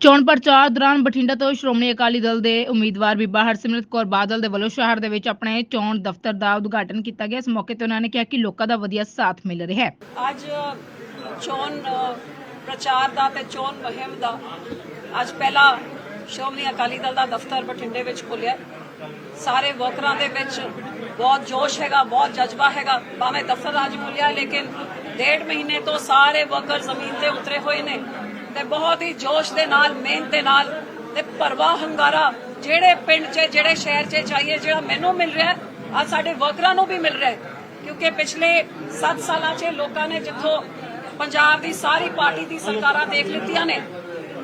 ਚੋਣ ਪ੍ਰਚਾਰ ਦੌਰਾਨ ਬਠਿੰਡਾ ਤੋਂ ਸ਼੍ਰੋਮਣੀ ਅਕਾਲੀ ਦਲ ਦੇ ਉਮੀਦਵਾਰ ਬੀਬਾ ਹਰਸਿਮਰਤ ਕੌਰ ਬਾਦਲ ਦੇ ਵੱਲੋਂ ਸ਼ਹਿਰ ਦੇ ਵਿੱਚ ਆਪਣੇ ਚੋਣ ਦਫ਼ਤਰ ਦਾ ਉਦਘਾਟਨ ਕੀਤਾ ਗਿਆ। ਇਸ ਮੌਕੇ ਤੇ ਉਹਨਾਂ ਨੇ ਕਿਹਾ ਕਿ ਲੋਕਾਂ ਦਾ ਵਧੀਆ ਸਾਥ ਮਿਲ ਰਿਹਾ ਹੈ। ਅੱਜ ਚੋਣ ਪ੍ਰਚਾਰ ਦਾ ਤੇ ਚੋਣ ਮੁਹਿੰਮ ਦਾ ਅੱਜ ਪਹਿਲਾ ਸ਼੍ਰੋਮਣੀ ਅਕਾਲੀ ਦਲ ਦਾ ਦਫ਼ਤਰ ਬਠਿੰਡੇ ਵਿੱਚ ਖੁੱਲਿਆ ਸਾਰੇ ਵਰਕਰਾਂ ਦੇ ਵਿੱਚ ਬਹੁਤ ਜੋਸ਼ ਹੈਗਾ, ਬਹੁਤ ਜਜ਼ਬਾ ਹੈਗਾ। ਭਾਵੇਂ ਦਫ਼ਤਰ ਅੱਜ ਖੁੱਲਿਆ ਲੇਕਿਨ ਡੇਢ ਮਹੀਨੇ ਤੋਂ ਸਾਰੇ ਵਰਕਰ ਜ਼ਮੀਨ ਤੇ ਉਤਰੇ ਹੋਏ ਨੇ। ਤੇ ਬਹੁਤ ਹੀ ਜੋਸ਼ ਦੇ ਨਾਲ, ਮਿਹਨਤ ਦੇ ਨਾਲ ਤੇ ਭਰਵਾ ਹੰਗਾਰਾ ਜਿਹੜੇ ਪਿੰਡ 'ਚ, ਜਿਹੜੇ ਸ਼ਹਿਰ 'ਚ ਚਾਹੀਏ, ਜਿਹੜਾ ਮੈਨੂੰ ਮਿਲ ਰਿਹਾ ਆ ਸਾਡੇ ਵਰਕਰਾਂ ਨੂੰ ਵੀ ਮਿਲ ਰਿਹਾ ਹੈ। ਕਿਉਂਕਿ ਪਿਛਲੇ 7 ਸਾਲਾਂ 'ਚ ਲੋਕਾਂ ਨੇ ਜਿੱਥੋਂ ਪੰਜਾਬ ਦੀ ਸਾਰੀ ਪਾਰਟੀ ਦੀ ਸਰਕਾਰਾਂ ਦੇਖ ਲਿੱਤੀਆਂ ਨੇ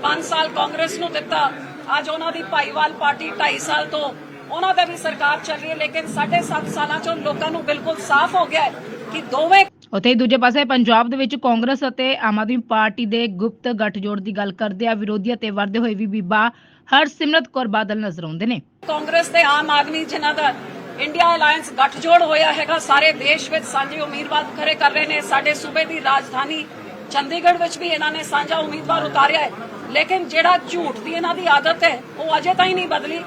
5 ਸਾਲ ਕਾਂਗਰਸ ਨੂੰ ਦਿੱਤਾ, ਅੱਜ ਉਹਨਾਂ ਦੀ ਭਾਈਵਾਲ ਪਾਰਟੀ 2.5 ਸਾਲ ਤੋਂ ਉਹਨਾਂ ਦਾ ਵੀ ਸਰਕਾਰ ਚੱਲ ਰਹੀ ਹੈ, ਲੇਕਿਨ ਸਾਢੇ 7 ਸਾਲਾਂ 'ਚੋਂ ਲੋਕਾਂ ਨੂੰ ਬਿਲਕੁਲ ਸਾਫ਼ ਹੋ ਗਿਆ ਕਿ ਦੋਵੇਂ ਉਥੇ ਹੀ ਦੂਜੇ ਪਾਸੇ ਪੰਜਾਬ ਦੇ ਵਿੱਚ ਕਾਂਗਰਸ ਅਤੇ ਆਮ ਆਦਮੀ ਪਾਰਟੀ ਦੇ ਗੁਪਤ ਗੱਠਜੋੜ ਦੀ ਗੱਲ ਕਰਦੇ ਆ। ਵਿਰੋਧੀਆਂ ਤੇ ਵਰਦੇ ਹੋਏ ਵੀ ਬੀਬਾ ਹਰਸਿਮਰਤ ਕੌਰ ਬਾਦਲ ਨਜ਼ਰ ਆਉਂਦੇ ਨੇ। ਕਾਂਗਰਸ ਤੇ ਆਮ ਆਦਮੀ ਜਿਨ੍ਹਾਂ ਦਾ ਇੰਡੀਆ ਅਲਾਈਅੰਸ ਗੱਠਜੋੜ ਹੋਇਆ ਹੈਗਾ, ਸਾਰੇ ਦੇਸ਼ ਵਿੱਚ ਸਾਂਝੇ ਉਮੀਦਵਾਰ ਖੜੇ ਕਰ ਰਹੇ ਨੇ। ਸਾਡੇ ਸੂਬੇ ਦੀ ਰਾਜਧਾਨੀ ਚੰਡੀਗੜ੍ਹ ਵਿੱਚ ਵੀ ਇਹਨਾਂ ਨੇ ਸਾਂਝਾ ਉਮੀਦਵਾਰ ਉਤਾਰਿਆ ਹੈ। ਲੇਕਿਨ ਜਿਹੜਾ ਝੂਠ ਦੀ ਇਹਨਾਂ ਦੀ ਆਦਤ ਹੈ, ਉਹ ਅਜੇ ਤਾਈਂ ਨਹੀਂ ਬਦਲੀ।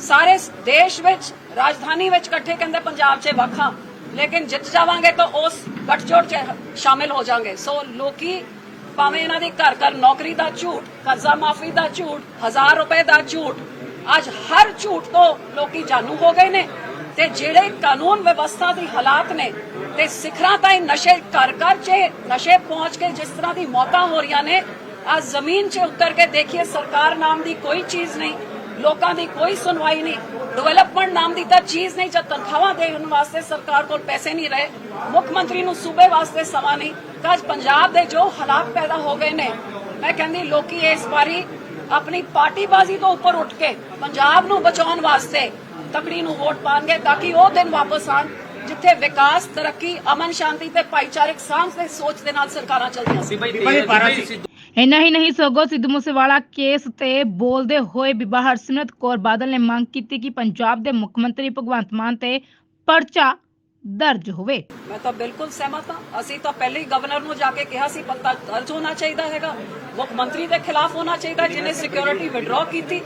ਸਾਰੇ ਦੇਸ਼ ਵਿੱਚ, ਰਾਜਧਾਨੀ ਵਿੱਚ ਇਕੱਠੇ ਕਹਿੰਦੇ ਪੰਜਾਬ 'ਚ ਵੱਖਾਂ ਲੇਕਿਨ ਜਿੱਤ ਜਾਵਾਂਗੇ ਤਾਂ ਉਸ ਗੱਠਜੋੜ 'ਚ ਸ਼ਾਮਿਲ ਹੋ ਜਾਵਾਂਗੇ ਸੋ ਲੋਕੀ ਭਾਵੇਂ ਇਹਨਾਂ ਦੀ ਘਰ ਘਰ ਨੌਕਰੀ ਦਾ ਝੂਠ, ਕਰਜ਼ਾ ਮਾਫੀ ਦਾ ਝੂਠ, ਹਜ਼ਾਰ ਰੁਪਏ ਦਾ ਝੂਠ, ਅੱਜ ਹਰ ਝੂਠ ਤੋਂ ਲੋਕੀ ਜਾਣੂ ਹੋ ਗਏ ਨੇ ਤੇ ਜਿਹੜੇ ਕਾਨੂੰਨ ਵਿਵਸਥਾ ਦੀ ਹਾਲਾਤ ਨੇ ਤੇ ਸਿਖਰਾਂ ਤਾਈਂ ਨਸ਼ੇ ਘਰ ਘਰ 'ਚ, ਨਸ਼ੇ ਪਹੁੰਚ ਕੇ ਜਿਸ ਤਰ੍ਹਾਂ ਦੀ ਮੌਤਾਂ ਹੋ ਰਹੀਆਂ ਨੇ ਆ ਜ਼ਮੀਨ 'ਚ ਉਤਰ ਕੇ ਦੇਖੀਏ, ਸਰਕਾਰ ਨਾਮ ਦੀ ਕੋਈ ਚੀਜ਼ ਨਹੀਂ। ਲੋਕਾਂ ਦੀ ਕੋਈ ਸੁਣਵਾਈ ਨਹੀਂ। ਡਿਵੈਲਪਮੈਂਟ ਨਾਮ ਦੀ ਤਾਂ ਚੀਜ਼ ਨਹੀਂ ਜਦ ਤਨਖਾਹਾਂ ਦੇਣ ਵਾਸਤੇ ਸਰਕਾਰ ਕੋਲ ਪੈਸੇ ਨਹੀਂ ਰਹੇ ਮੁੱਖ ਮੰਤਰੀ ਨੂੰ ਸੂਬੇ ਵਾਸਤੇ ਸਮਾਂ ਨਹੀਂ। ਤਾਂ ਅੱਜ ਪੰਜਾਬ ਦੇ ਜੋ ਹਾਲਾਤ ਪੈਦਾ ਹੋ ਗਏ ਨੇ ਮੈਂ ਕਹਿੰਦੀ ਲੋਕੀ ਇਸ ਵਾਰੀ ਆਪਣੀ ਪਾਰਟੀਬਾਜ਼ੀ ਤੋਂ ਉੱਪਰ ਉੱਠ ਕੇ ਪੰਜਾਬ ਨੂੰ ਬਚਾਉਣ ਵਾਸਤੇ ਤਕੜੀ ਨੂੰ ਵੋਟ ਪਾਣਗੇ ਤਾਂ ਕਿ ਉਹ ਦਿਨ ਵਾਪਸ ਆਣ ਜਿੱਥੇ ਵਿਕਾਸ ਤਰੱਕੀ ਅਮਨ ਸ਼ਾਂਤੀ ਤੇ ਭਾਈਚਾਰਕ ਸਾਂਝ ਦੇ ਸੋਚ ਦੇ ਨਾਲ ਸਰਕਾਰਾਂ ਚੱਲਦੀਆਂ। ਸੀ। ਇੰਨਾ ਹੀ ਨਹੀਂ, ਸਗੋਂ ਸਿੱਧੂ ਮੂਸੇਵਾਲਾ ਕੇਸ ਤੇ ਬੋਲਦੇ ਹੋਏ ਬੀਬਾ ਹਰਸਿਮਰਤ ਕੌਰ ਬਾਦਲ ਨੇ ਮੰਗ ਕੀਤੀ ਕਿ ਪੰਜਾਬ ਦੇ ਮੁੱਖ ਮੰਤਰੀ ਭਗਵੰਤ ਮਾਨ ਤੇ ਪਰਚਾ ਦਰਜ ਹੋਵੇ। ਮੈਂ ਤਾਂ ਬਿਲਕੁਲ ਸਹਿਮਤ ਹਾਂ। ਅਸੀਂ ਤਾਂ ਪਹਿਲੇ ਹੀ ਗਵਰਨਰ ਨੂੰ ਜਾ ਕੇ ਕਿਹਾ ਸੀ ਪੱਤਾ ਦਰਜ ਹੋਣਾ ਚਾਹੀਦਾ ਹੈਗਾ। ਮੁੱਖ ਮੰਤਰੀ ਦੇ ਖਿਲਾਫ ਹੋਣਾ ਚਾਹੀਦਾ, ਜਿਹਨੇ ਸਿਕਿਉਰਿਟੀ ਵਿਡਰਾਅ ਕੀਤੀ,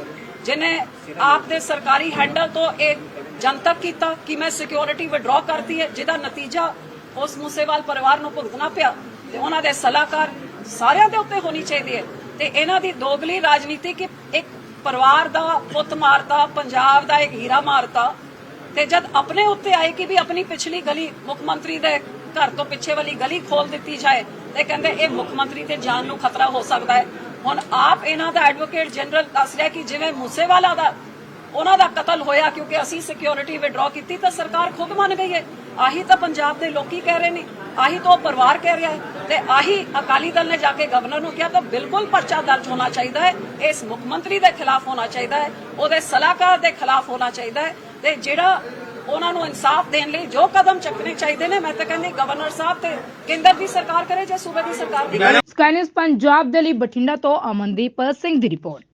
ਜਿਹਨੇ ਆਪ ਦੇ ਸਰਕਾਰੀ ਹੈਂਡਲ ਤੋਂ ਇਹ ਜਨਤਕ ਕੀਤਾ ਕਿ ਮੈਂ ਸਿਕਿਉਰਿਟੀ ਵਿਡਰਾਅ ਕਰਤੀ ਹੈ, ਜਿਹਦਾ ਨਤੀਜਾ ਉਸ ਮੂਸੇਵਾਲ ਪਰਿਵਾਰ ਨੂੰ ਭੁਗਤਣਾ ਪਿਆ ਤੇ ਉਹਨਾਂ ਦੇ ਸਲਾਹਕਾਰ ਸਾਰਿਆਂ ਦੇ ਉੱਤੇ ਹੋਣੀ ਚਾਹੀਦੀ ਹੈ। ਤੇ ਇਹਨਾਂ ਦੀ ਦੋਗਲੀ ਰਾਜਨੀਤੀ ਕਿ ਇੱਕ ਪਰਿਵਾਰ ਦਾ, ਪੁੱਤ ਮਾਰਤਾ, ਪੰਜਾਬ ਦਾ ਇੱਕ ਹੀਰਾ ਮਾਰਤਾ। ਤੇ ਜਦ ਆਪਣੇ ਉੱਤੇ ਆਏ ਕਿ ਵੀ ਆਪਣੀ ਪਿਛਲੀ ਗਲੀ ਮੁੱਖ ਮੰਤਰੀ ਦੇ ਘਰ ਤੋਂ ਪਿੱਛੇ ਵਾਲੀ ਗਲੀ ਖੋਲ ਦਿੱਤੀ ਜਾਏ, ਤੇ ਕਹਿੰਦੇ ਇਹ ਮੁੱਖ ਮੰਤਰੀ ਤੇ ਜਾਨ ਨੂੰ ਖਤਰਾ ਹੋ ਸਕਦਾ ਹੈ। ਹੁਣ ਆਪ ਇਹਨਾਂ ਦਾ ਐਡਵੋਕੇਟ ਜਨਰਲ ਦੱਸ ਰਿਹਾ ਕਿ ਜਿਵੇਂ ਮੂਸੇਵਾਲਾ ਦਾ ਉਹਨਾਂ ਦਾ ਕਤਲ ਹੋਇਆ ਕਿਉਂਕਿ ਅਸੀਂ ਸਿਕਿਉਰਿਟੀ ਵਿਡਰਾਅ ਕੀਤੀ ਤਾਂ ਸਰਕਾਰ ਖੁਦ ਮੰਨ ਗਈ ਹੈ। ਆਹੀ ਤਾਂ ਪੰਜਾਬ ਦੇ ਲੋਕੀ ਕਹਿ ਰਹੇ ਨੇ, ਆਹੀ ਤਾਂ ਉਹ ਪਰਿਵਾਰ ਕਹਿ ਰਿਹਾ ਹੈ ਤੇ ਆਹੀ ਅਕਾਲੀ ਦਲ ਨੇ ਜਾ ਕੇ ਗਵਰਨਰ ਨੂੰ ਕਿਹਾ ਤਾਂ ਬਿਲਕੁਲ ਪਰਚਾ ਦਰਜ ਹੋਣਾ ਚਾਹੀਦਾ ਹੈ, ਇਸ ਮੁੱਖ ਮੰਤਰੀ ਦੇ ਖਿਲਾਫ ਹੋਣਾ ਚਾਹੀਦਾ ਹੈ, ਉਹਦੇ ਸਲਾਹਕਾਰ ਦੇ ਖਿਲਾਫ ਹੋਣਾ ਚਾਹੀਦਾ ਹੈ ਤੇ ਜਿਹੜਾ ਉਹਨਾਂ ਨੂੰ ਇਨਸਾਫ ਦੇਣ ਲਈ ਜੋ ਕਦਮ ਚੱਕਣੇ ਚਾਹੀਦੇ ਨੇ, ਮੈਂ ਤਾਂ ਕਹਿੰਦੀ ਗਵਰਨਰ ਸਾਹਿਬ ਤੇ ਕੇਂਦਰ ਦੀ ਸਰਕਾਰ ਕਰੇ ਜਾਂ ਸੂਬੇ ਦੀ ਸਰਕਾਰ ਦੀ ਕਰੇ। ਸਕਾਈ ਪੰਜਾਬ ਦੇ ਲਈ ਬਠਿੰਡਾ ਤੋਂ ਅਮਨਦੀਪ ਸਿੰਘ ਦੀ ਰਿਪੋਰਟ